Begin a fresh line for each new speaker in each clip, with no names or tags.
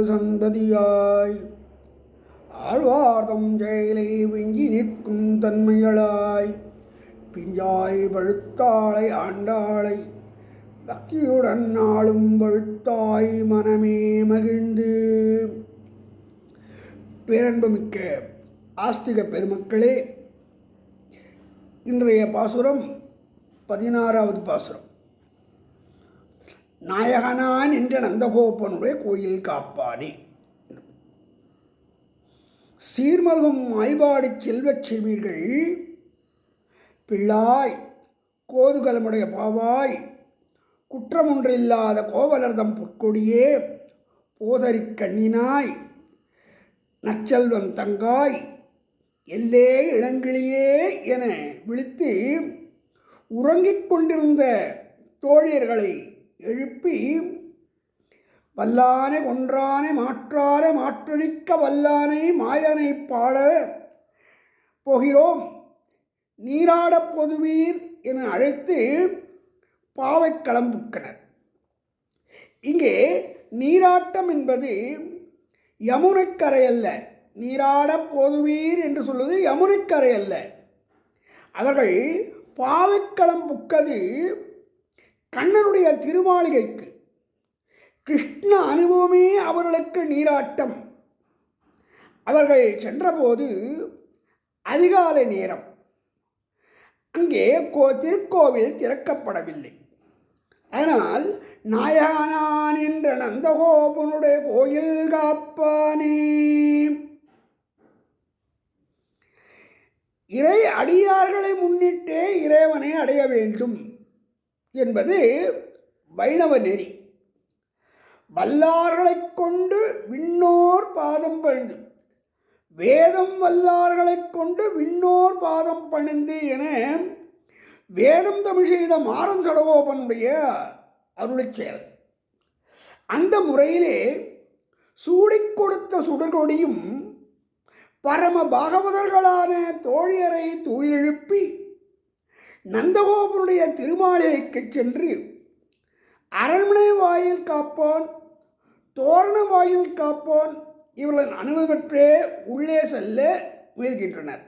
ஒரு சந்ததியாய். ஆழ்வார்தம் செயலை விஞ்சி நிற்கும் தன்மையளாய். பிஞ்சாய் பழுத்தாளை ஆண்டாளை பக்தியுடன் நாளும் பழுத்தாய் மனமே மகிழ்ந்து. பேரன்புமிக்க ஆஸ்திக பெருமக்களே இன்றைய பாசுரம் பதினாறாவது பாசுரம். நாயகனான் என்ற நந்தகோபனுடைய கோயில் காப்பானே சீர்மல்கும் ஆய்வாடி செல்வச் செமீர்கள் பிள்ளாய் கோதுகலமுடைய பாவாய் குற்றமொன்றில்லாத கோவலர்தம் பொற்கொடியே போதரி கண்ணினாய் நற்செல்வம் தங்காய் எல்லே இளங்கிளியே என விழித்து உறங்கிக் கொண்டிருந்த தோழியர்களை எழுப்பி வல்லானை ஒன்றானை மாற்றார மாற்றழிக்க வல்லானை மாயனை பாட போகிறோம். நீராடப் பொதுவீர் என அழைத்து பாவை களம்புக்கனர். இங்கே நீராட்டம் என்பது யமுனைக்கரை அல்ல. நீராடப் போதுவீர் என்று சொல்வது யமுனைக்கரை அல்ல. அவர்கள் பாவைக்களம் புக்கது கண்ணனுடைய திருமாளிகைக்கு கிருஷ்ண அனுபவமே அவர்களுக்கு நீராட்டம். அவர்கள் சென்றபோது அதிகாலை நேரம். அங்கே கோ திருக்கோவில் திறக்கப்படவில்லை. ஆனால் நாயகனான் என்ற நந்தகோபனுடைய கோயில் காப்பானே. இறை அடியார்களை முன்னிட்டே இறைவனை அடைய வேண்டும். என்பது வைணவ நெறி. வல்லார்களைக் கொண்டு விண்ணோர் பாதம் பணிந்து. வேதம் வல்லார்களைக் கொண்டு விண்ணோர் பாதம் பணிந்து என வேதம் தமிழ் செய்த மாறன் சடகோபனுடைய அருளைச் செயல். அந்த முறையிலே சூடிக் கொடுத்த சுடர்கொடியும் பரம பாகவதர்களான தோழியரை தூயெழுப்பி நந்தகோபனுடைய திருமாளிகைக்கு சென்று அரண்மனை வாயில் காப்பான் தோரண வாயில் காப்பான். இவர்களின் அனுமதி பெற்றே உள்ளே செல்ல முயல்கின்றனர்.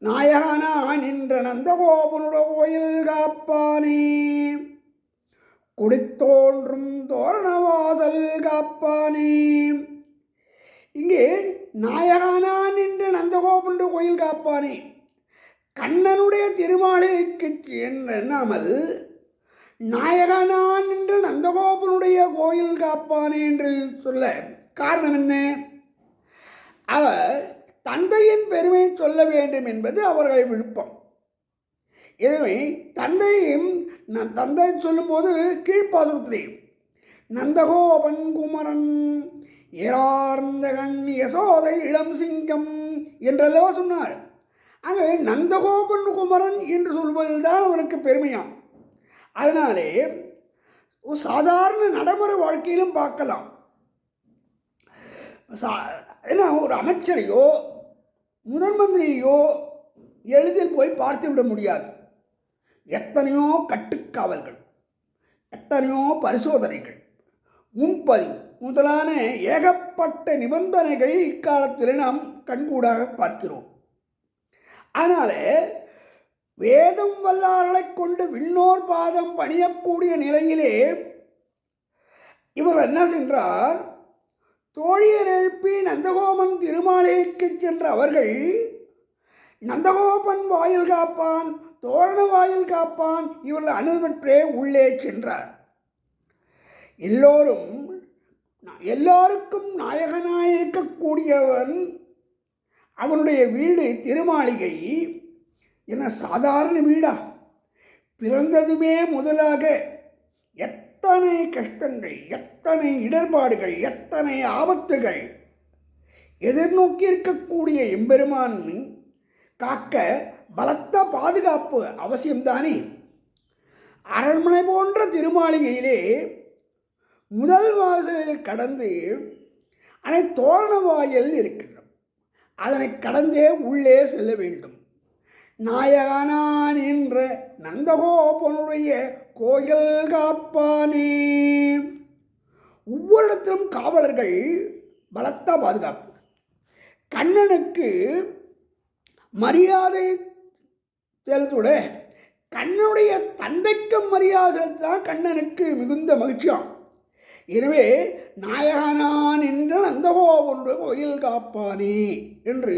நாயகனா நின்ற நந்தகோபனுடைய கோயில் காப்பானே. குடித்தோன்றும் தோரணவாதல் காப்பானே. இங்கே நாயகனா நின்ற நந்தகோபனுடைய கோயில் காப்பானே. கண்ணனுடைய திருமாலைக்கு எண்ணாமல் நாயகனான் என்று நந்தகோபனுடைய கோயில் காப்பானே என்று சொல்ல காரணம் என்ன? அவர் தந்தையின் பெருமை சொல்ல வேண்டும் என்பது அவர்கள் விருப்பம். எனவே தந்தையும் நான் தந்தை சொல்லும்போது கீழ்ப்பாதுரத்திலே நந்தகோபன் குமரன் ஏறார்ந்தகன் யசோதை இளம் சிங்கம் என்றல்லவா சொன்னார். அது நந்தகோபன் குமரன் என்று சொல்வதில் தான் அவனுக்கு பெருமையாம். அதனாலே ஒரு சாதாரண நடைமுறை வாழ்க்கையிலும் பார்க்கலாம். சா ஏன்னா ஒரு அமைச்சரையோ முதன் மந்திரியையோ எளிதில் போய் பார்த்து விட முடியாது. எத்தனையோ கட்டுக்காவல்கள் எத்தனையோ பரிசோதனைகள் முன்பதிவு முதலான ஏகப்பட்ட நிபந்தனைகள் இக்காலத்தில் நாம் கண்கூடாக பார்க்கிறோம். அதனால் வேதம் வல்லார்களை கொண்டு விண்ணோர் பாதம் பணியக்கூடிய நிலையிலே இவர் என்ன சென்றார்? தோழியர் எழுப்பி நந்தகோமன் திருமாலைக்கு சென்ற அவர்கள் நந்தகோபன் வாயில் காப்பான் தோரண வாயில் காப்பான் இவர்கள் அனுபற்றே உள்ளே சென்றார். எல்லோரும் எல்லோருக்கும் நாயகனாயிருக்கக்கூடியவன் அவனுடைய வீடு திருமாளிகை என்ன சாதாரண வீடா. பிறந்ததுமே முதலாக எத்தனை கஷ்டங்கள் எத்தனை இடர்பாடுகள் எத்தனை ஆபத்துகள் எதிர்நோக்கி இருக்கக்கூடிய எம்பெருமான் காக்க பலத்த பாதுகாப்பு அவசியம்தானே. அரண்மனை போன்ற திருமாளிகையிலே முதல் வாசலில் கடந்து அனை தோரண வாயில் இருக்கிறது அதனை கடந்தே உள்ளே செல்ல வேண்டும். நாயகனான் என்ற நந்தகோபனுடைய கோயில் காப்பானே. ஒவ்வொரு இடத்திலும் காவலர்கள் பலத்த பாதுகாப்பு. கண்ணனுக்கு மரியாதை செலுத்துட கண்ணனுடைய தந்தைக்கும் மரியாதை தான் கண்ணனுக்கு மிகுந்த மகிழ்ச்சியாகும். எனவே நாயகனான் என்ற நந்தகோபனுடைய கோயில் காப்பானே என்று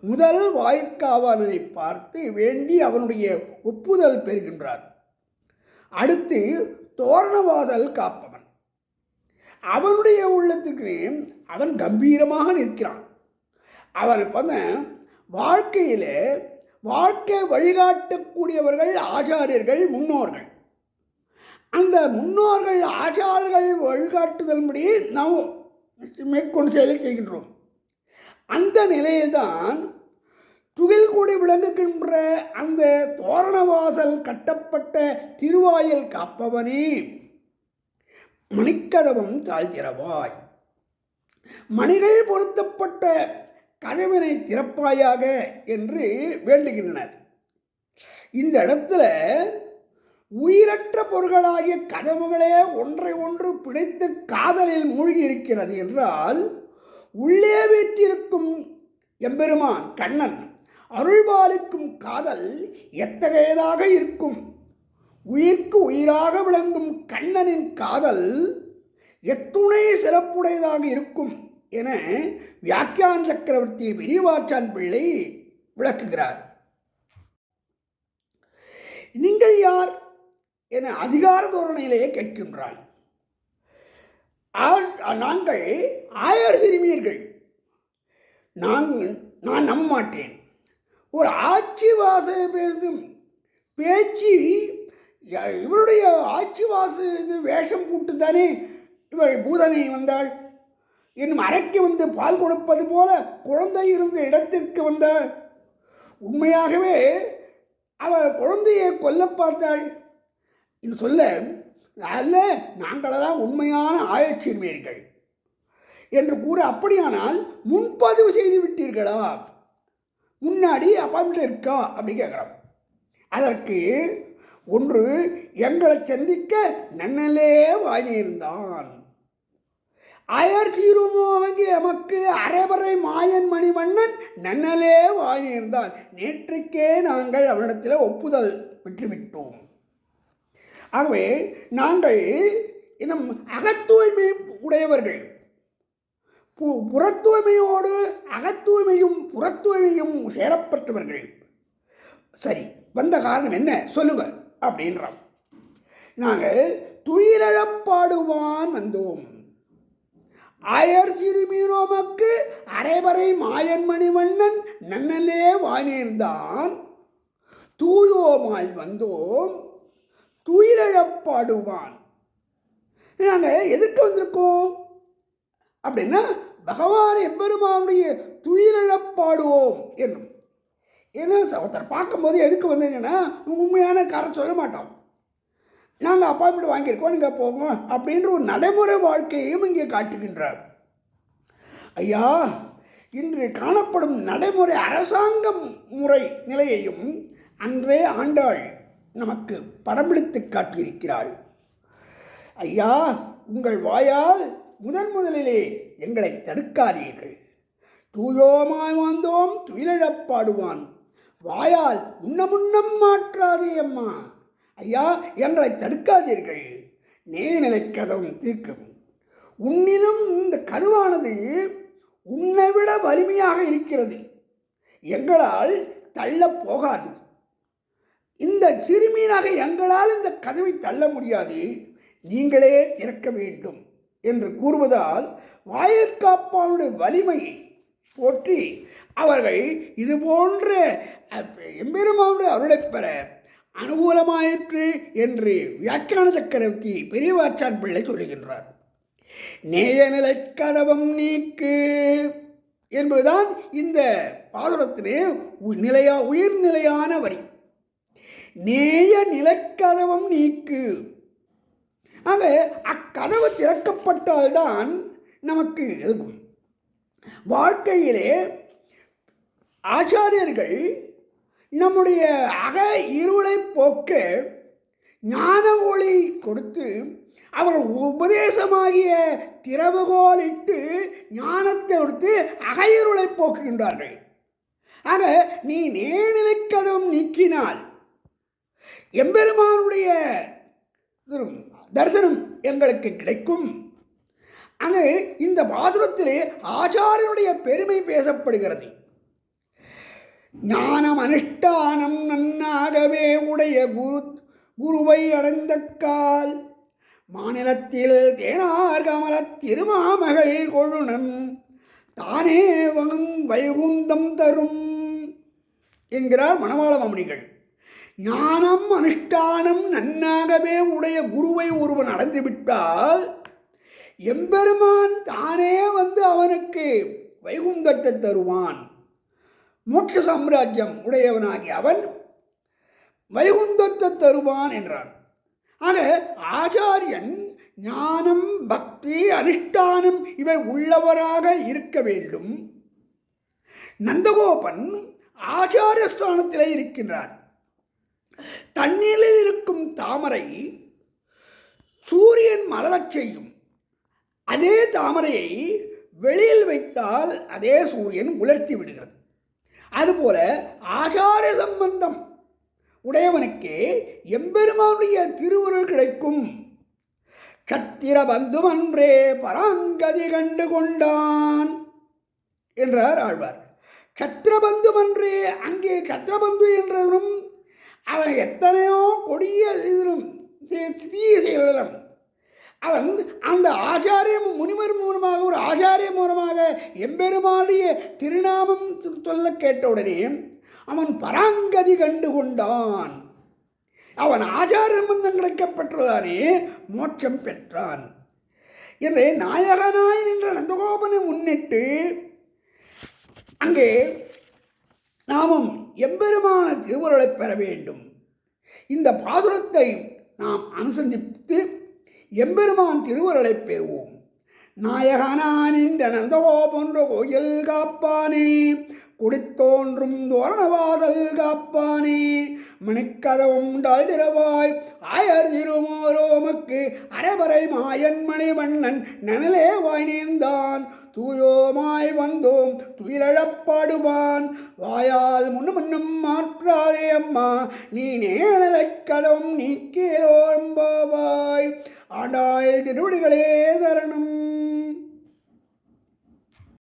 முதல் வாய்க்காவலனை பார்த்து வேண்டி அவனுடைய ஒப்புதல் பெறுகின்றார். அடுத்து தோரணவாதல் காப்பவன். அவனுடைய உள்ளத்துக்கு அவன் கம்பீரமாக நிற்கிறான். அவன் பண்ண வாழ்க்கையில் வாழ்க்கை வழிகாட்டக்கூடியவர்கள் ஆச்சாரியர்கள் முன்னோர்கள். அந்த முன்னோர்கள் ஆச்சாரர்கள் வழிகாட்டுதல்படி நாம் மேற்கொண்டு செயலை செய்கின்றோம். அந்த நிலையில்தான் துகில் கூடி விளங்குகின்ற அந்த தோரணவாசல் கட்டப்பட்ட திருவாயில் காப்பவனே மணிக்கதவம் தாழ்கிறவாய் மணிகள் பொருத்தப்பட்ட கதவினை திறப்பாயாக என்று வேண்டுகின்றனர். இந்த இடத்துல உயிரற்ற பொருள்களாகிய கதவுகளே ஒன்றை ஒன்று பிணைத்து காதலில் மூழ்கி இருக்கிறது என்றால் உள்ளே வீற்றிருக்கும் எம்பெருமான் கண்ணன் அருள்பாலிக்கும் காதல் எத்தகையதாக இருக்கும்? உயிர்க்கு உயிராக விளங்கும் கண்ணனின் காதல் எத்துணை சிறப்புடையதாக இருக்கும் என வியாக்கியான் சக்கரவர்த்தி விரிவாச்சான் பிள்ளை விளக்குகிறார். நீங்கள் யார்? என அதிகார தோரணையிலேயே கேட்கின்றான் ஆ- நாங்கள் ஆயர் சிறுமியர்கள். நான் நான் நம்ப மாட்டேன் ஒரு ஆட்சி வாச பேசும் பேச்சு இவருடைய ஆட்சி வாச வேஷம் போட்டு தானே இவள் பூதனை வந்தாள். என் அறைக்கு வந்து பால் கொடுப்பது போல குழந்தை இருந்த இடத்திற்கு வந்தாள். உண்மையாகவே அவள் குழந்தையை கொல்ல பார்த்தாள். என்று சொல்ல அல்ல நாங்களெல்லாம் உண்மையான ஆயச்சீர்வீர்கள் என்று கூற அப்படியானால் முன்பதிவு செய்து விட்டீர்களா? முன்னாடி அப்பாயின்மெண்ட் இருக்கா? அப்படி கேட்குறோம். அதற்கு ஒன்று எங்களை சந்திக்க நன்னலே வாங்கியிருந்தான் அயர் சீருமோ வங்கி எமக்கு அரைவரை மாயன் மணிவண்ணன் நன்னலே வாங்கியிருந்தான் நேற்றுக்கே நாங்கள் அவனிடத்தில் ஒப்புதல் பெற்றுவிட்டோம். ஆகவே நாங்கள் இன்னும் அகத்தூய்மை உடையவர்கள். பு- புறத்தூய்மையோடு அகத்தூய்மையும் புறத்தூய்மையும் சேரப்பட்டவர்கள். சரி வந்த காரணம் என்ன? சொல்லுங்க அப்படின்றோம் நாங்கள் துயிலழப்பாடுவான் வந்தோம். ஆயர் சிறுமீனோமக்கு அரைவரை மாயன்மணி மன்னன் நன்னலே வானேர்ந்தான் தூயோமாய் வந்தோம். துயிலழப்பாடுவான். நாங்கள் எதுக்கு வந்திருக்கோம்? அப்படின்னா பகவான் எம்பெருமானுடைய துயிலழப்பாடுவோம் என்னும். ஏன்னா ஒருத்தர் பார்க்கும்போது எதுக்கு வந்தீங்கன்னா உண்மையான காரணம் சொல்ல மாட்டோம். நாங்கள் அப்பாயின்மெண்ட் வாங்கியிருக்கோம் நீங்கள் போவோம் அப்படின்ற ஒரு நடைமுறை வாழ்க்கையையும் இங்கே காட்டுகின்றார். ஐயா இன்று காணப்படும் நடைமுறை அரசாங்கம் முறை நிலையையும் அன்றே ஆண்டாள் நமக்கு படம்பிடித்து காட்டியிருக்கிறாள். ஐயா உங்கள் வாயால் முதன் முதலிலே எங்களை தடுக்காதீர்கள். தூயோமாய் வந்தோம் துயிலழப்பாடுவான் வாயால் முன்னமுன்னம் மாற்றாதே அம்மா. ஐயா எங்களை தடுக்காதீர்கள். நேர்நிலை கதவும் தீர்க்கும் உன்னிலும் இந்த கருவானது உன்னை விட வலிமையாக இருக்கிறது. எங்களால் தள்ளப் போகாது இந்த சிறுமீனாக எங்களால் இந்த கதவை தள்ள முடியாது. நீங்களே திறக்க வேண்டும் என்று கூறுவதால் வாயக்காப்பானுடைய வலிமையை போற்றி அவர்கள் இது போன்ற அஹ், எம்பெருமானுடைய பெற அனுகூலமாயிற்று என்று வியாக்கியான சக்கரவர்த்தி பெரியவாச்சான் பிள்ளை சொல்லுகின்றார். நேயநிலை கதவம் நீக்கு என்பதுதான் இந்த பாதுரத்திலே உ- நிலையா உயிர்நிலையான வரி. நேய நிலக்கதவம் நீக்கு. ஆக அக்கதவு திறக்கப்பட்டால்தான் நமக்கு வாழ்க்கையிலே ஆச்சாரியர்கள் நம்முடைய அக இருளை போக்க ஞான ஒளி கொடுத்து அவர் உபதேசமாகிய திறவுகோலிட்டு ஞானத்தை கொடுத்து அகையிருளை போக்குகின்றார்கள். ஆக நீ நேர்நிலைக்கதவும் நீக்கினால் எம்பெருமானுடைய தரிசனம் எங்களுக்கு கிடைக்கும். அங்கு இந்த பாதுரத்திலே ஆச்சாரியனுடைய பெருமை பேசப்படுகிறது. ஞானம் அனுஷ்டானம் நன்னாகவே உடைய குரு குருவை அடைந்த கால் மாநிலத்தில் தேனார் கமல திருமாமகள் கொழுனன் தானே வகும் வைகுந்தம் தரும் என்கிறார் மணவாள மாமணிகள் ஞானம் அனுஷ்டானம் நன்னாகவே உடைய குருவை ஒருவன் அடைந்துவிட்டால் எம்பெருமான் தானே வந்து அவனுக்கு வைகுந்தத்தை தருவான். மோட்ச சாம்ராஜ்யம் உடையவனாகி அவன் வைகுந்தத்தை தருவான் என்றான். ஆக ஆச்சாரியன் ஞானம் பக்தி அனுஷ்டானம் இவை உள்ளவராக இருக்க வேண்டும். நந்தகோபன் ஆச்சாரிய ஸ்தானத்திலே இருக்கின்றார் தண்ணீரில் இருக்கும் தாமரை சூரியன் மலரச் செய்யும். அதே தாமரையை வெளியில் வைத்தால் அதே சூரியன் உலர்த்தி விடுகிறது. அதுபோல ஆச்சார சம்பந்தம் உடையவனுக்கே எம்பெருமானுடைய திருவுருள் கிடைக்கும். சத்திர பந்துமன்றே பராங்கதி கண்டு கொண்டான் என்றார் ஆழ்வார். சத்திரபந்துமன்றே அங்கே சத்திரபந்து என்றவரும் அவன் எத்தனையோ கொடிய இதிலும் தீய செயல்களும். அவன் அந்த ஆச்சாரியம் முனிவர் மூலமாக ஒரு ஆச்சாரிய மூலமாக எம்பெருமானுடைய திருநாமம் சொல்ல கேட்டவுடனே அவன் பராங்கதி கண்டு கொண்டான் அவன் ஆச்சார சம்பந்தம் கிடைக்கப்பட்டதானே மோட்சம் பெற்றான். என்று நாயகனாய் நின்ற நந்தகோபனை முன்னிட்டு அங்கே நாமும் எம்பெருமான திருவருளை பெற வேண்டும். இந்த பாசுரத்தை நாம் அனுசந்தித்து எம்பெருமான் திருவருளை பெறுவோம். நாயகனானின்ற நந்தகோபொன்ற கோயில் காப்பானே குடித்தோன்றும் தோரணவாதல் காப்பானே. மணிக்கதவும் டாழ்திரவாய் ஆயர் திருமோரோமக்கு அரைவரை மாயன் மணிவண்ணன் நனலே வாய் நீந்தான். தூயோமாய் வந்தோம் துயிலழப்பாடுவான் வாயால் முன்னும் முன்னும் மாற்றாதே அம்மா நீ நேழலைக் கதவும் நீக்கேலோம்பாவாய் ஆண்டாள் திருவடிகளே தரணும்.